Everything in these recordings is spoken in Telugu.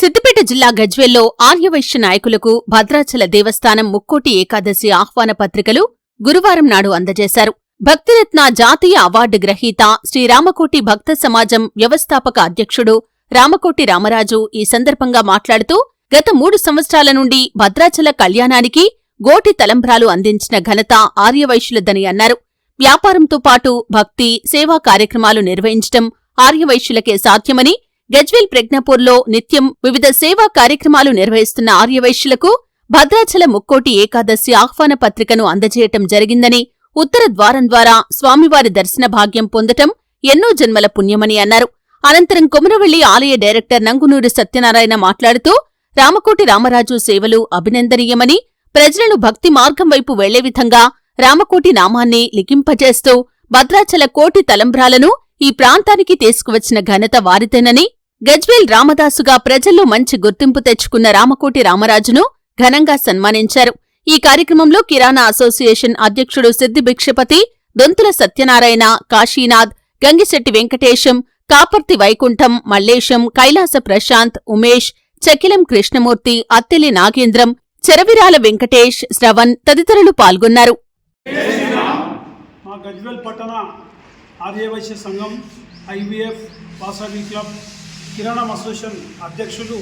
సిద్దిపేట జిల్లా గజ్వేల్లో ఆర్యవైశ్య నాయకులకు భద్రాచల దేవస్థానం ముక్కోటి ఏకాదశి ఆహ్వాన పత్రికలు గురువారం నాడు అందజేశారు. భక్తిరత్న జాతీయ అవార్డు గ్రహీత శ్రీరామకోటి భక్త సమాజం వ్యవస్థాపక అధ్యక్షుడు రామకోటి రామరాజు ఈ సందర్భంగా మాట్లాడుతూ గత మూడు సంవత్సరాల నుండి భద్రాచల కళ్యాణానికి గోటి తలంబ్రాలు అందించిన ఘనత ఆర్యవైశ్యులదని అన్నారు. వ్యాపారంతో పాటు భక్తి సేవా కార్యక్రమాలు నిర్వహించడం ఆర్యవైశ్యులకే సాధ్యమని గజ్వేల్ ప్రజ్ఞాపూర్లో నిత్యం వివిధ సేవా కార్యక్రమాలు నిర్వహిస్తున్న ఆర్యవైశ్యులకు భద్రాచల ముక్కోటి ఏకాదశి ఆహ్వాన పత్రికను అందజేయటం జరిగిందని ఉత్తర ద్వారం ద్వారా స్వామివారి దర్శన భాగ్యం పొందటం ఎన్నో జన్మల పుణ్యమని అన్నారు. అనంతరం కొమరవెల్లి ఆలయ డైరెక్టర్ నంగునూరి సత్యనారాయణ మాట్లాడుతూ రామకోటి రామరాజు సేవలు అభినందనీయమని ప్రజలను భక్తి మార్గం వైపు వెళ్ళే విధంగా రామకోటి నామాన్ని లిఖింపజేస్తూ భద్రాచల కోటి తలంబ్రాలను ఈ ప్రాంతానికి తీసుకువచ్చిన ఘనత వారిదేనని గజ్వేల్ రామదాసుగా ప్రజల్లో మంచి గుర్తింపు తెచ్చుకున్న రామకోటి రామరాజును ఘనంగా సన్మానించారు. ఈ కార్యక్రమంలో కిరాణా అసోసియేషన్ అధ్యక్షుడు సిద్ది భిక్షపతి దొంతుల సత్యనారాయణ కాశీనాథ్ గంగిశెట్టి వెంకటేశం కాపర్తి వైకుంఠం మల్లేశం కైలాస ప్రశాంత్ ఉమేష్ చకిలం కృష్ణమూర్తి అత్తెలి నాగేంద్రం చెరవిరాల వెంకటేష్ శ్రవణ్ తదితరులు పాల్గొన్నారు. మా గజ్వేల్ పట్టణ ఆర్యవైశ్య సంఘం వాసవి క్లబ్ కిరాణం అసోసియేషన్ అధ్యక్షులు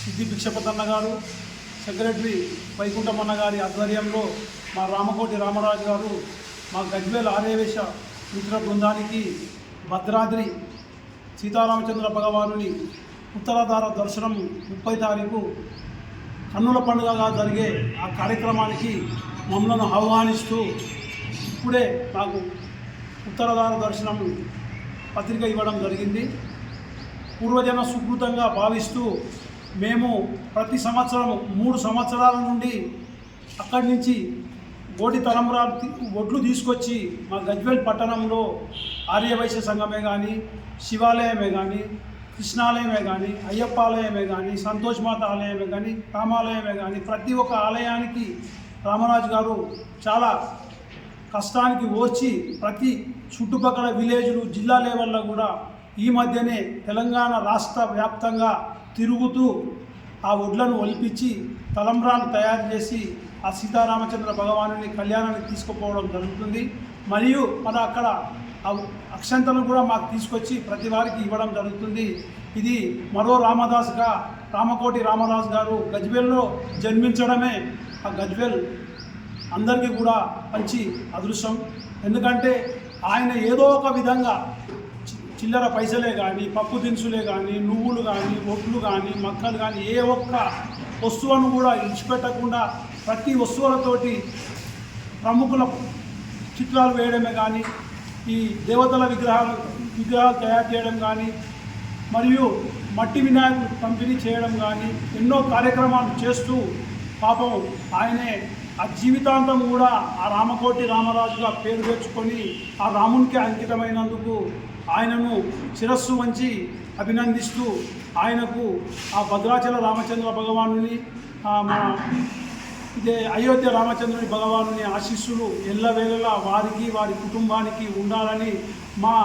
సిద్ధి భిక్షపతన్న గారు సెక్రటరీ వైకుంఠమన్న గారి ఆధ్వర్యంలో మా రామకోటి రామరాజు గారు మా గజ్వేల్ ఆర్యవేశ మిత్ర బృందానికి భద్రాద్రి సీతారామచంద్ర భగవానుని ఉత్తరాధార దర్శనం ముప్పై తారీఖు కన్నుల పండుగగా జరిగే ఆ కార్యక్రమానికి మమ్మలను ఆహ్వానిస్తూ ఇప్పుడే నాకు ఉత్తరాధార దర్శనం పత్రిక ఇవ్వడం జరిగింది. పూర్వజన సుకృతంగా భావిస్తూ మేము ప్రతి సంవత్సరం మూడు సంవత్సరాల నుండి అక్కడి నుంచి ఓటి తలంబరాలు ఒడ్లు తీసుకొచ్చి మా గజ్వేల్ పట్టణంలో ఆర్యవైశ్య సంఘమే కానీ శివాలయమే కానీ కృష్ణాలయమే కానీ అయ్యప్ప ఆలయమే కానీ సంతోష్ మాత ఆలయమే కానీ రామాలయమే కానీ ప్రతి ఒక్క ఆలయానికి రామరాజు గారు చాలా కష్టానికి ఓర్చి ప్రతి చుట్టుపక్కల విలేజ్లు జిల్లా లెవెల్లో కూడా ఈ మధ్యనే తెలంగాణ రాష్ట్ర వ్యాప్తంగా తిరుగుతూ ఆ వడ్లను ఒలిపించి తలంబ్రాలు తయారు చేసి ఆ సీతారామచంద్ర భగవానుని కళ్యాణానికి తీసుకుపోవడం జరుగుతుంది. మరియు మన అక్కడ ఆ కూడా మాకు తీసుకొచ్చి ప్రతి వారికి ఇవ్వడం జరుగుతుంది. ఇది మరో రామదాస్గా రామకోటి రామదాస్ గారు గజ్వేల్లో జన్మించడమే ఆ గజ్వేల్ అందరికీ కూడా మంచి అదృష్టం. ఎందుకంటే ఆయన ఏదో ఒక విధంగా చిల్లర పైసలే కానీ పప్పు దినుసులే కానీ నువ్వులు కానీ ఒట్లు కానీ మక్కలు కానీ ఏ ఒక్క వస్తువును కూడా ఇడిచిపెట్టకుండా ప్రతి వస్తువులతోటి ప్రముఖుల చిత్రాలు వేయడమే కానీ ఈ దేవతల విగ్రహాలు విగ్రహాలు తయారు చేయడం కానీ మరియు మట్టి వినాయకులు పంపిణీ చేయడం కానీ ఎన్నో కార్యక్రమాలు చేస్తూ పాపం ఆయనే ఆ జీవితాంతం కూడా ఆ రామకోటి రామరాజుగా పేరు తెచ్చుకొని ఆ రామునికి అంకితమైనందుకు ఆయనను శిరస్సు వంచి అభినందిస్తూ ఆయనకు ఆ భద్రాచల రామచంద్ర భగవానుని మా మన ఇదే అయోధ్య రామచంద్రుని భగవానుని ఆశీస్సులు ఎల్లవేళలా వారికి వారి కుటుంబానికి ఉండాలని మా